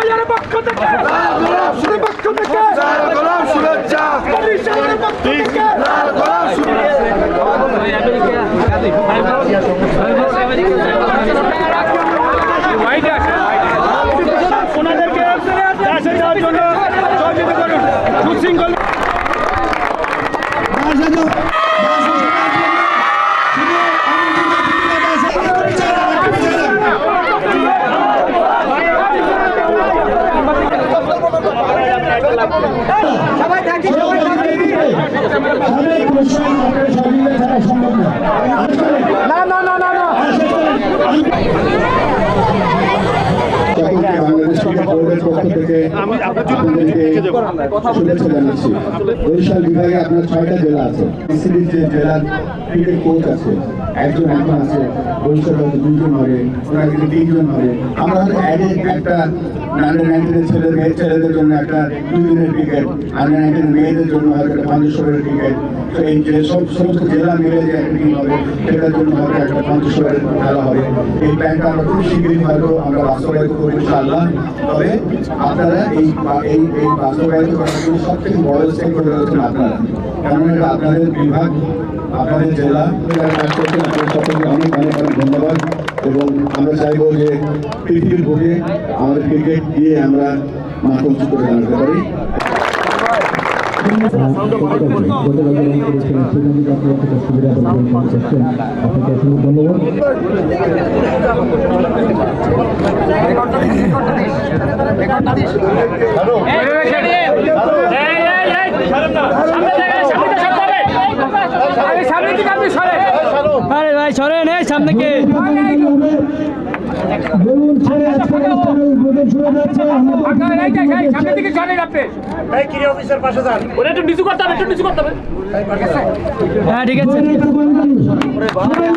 সবাইয়ের পক্ষ থেকে। পক্ষ থেকে গোলাপ শুভেচ্ছা পক্ষ থেকে গোলাপ ওনাদেরকে জন্য সহযোগিতা করুন সুশৃঙ্খল না না না না না আপনার ছয়টা জেলা আছে যে জেলার কোচ আছে একজন এখন আছে জন্য একটা মেয়েদের জন্য হয়তো একটা পঞ্চাশ ওভারের ক্রিকেট তো এই যে একটা টিম এই প্ল্যানটা আমরা খুব শীঘ্রই হয়তো আমরা বাস্তবায়িত করব, ইনশাআল্লাহ। তবে আপনারা এই এই এই বাস্তবায়িত করার জন্য সব থেকে বড় স্টেক করে রয়েছেন আপনারা। কারণ এটা আপনাদের বিভাগ আপনাদের জেলা কাজ করছেন আপনাদের সকলকে অনেক অনেক অনেক ধন্যবাদ এবং আমরা চাইব যে পৃথিবীর বুকে আমাদের ক্রিকেট দিয়ে আমরা মাথা উঁচু করে দাঁড়াতে পারি। ধন্যবাদ হবে হ্যাঁ ঠিক আছে। সবাই আপনারা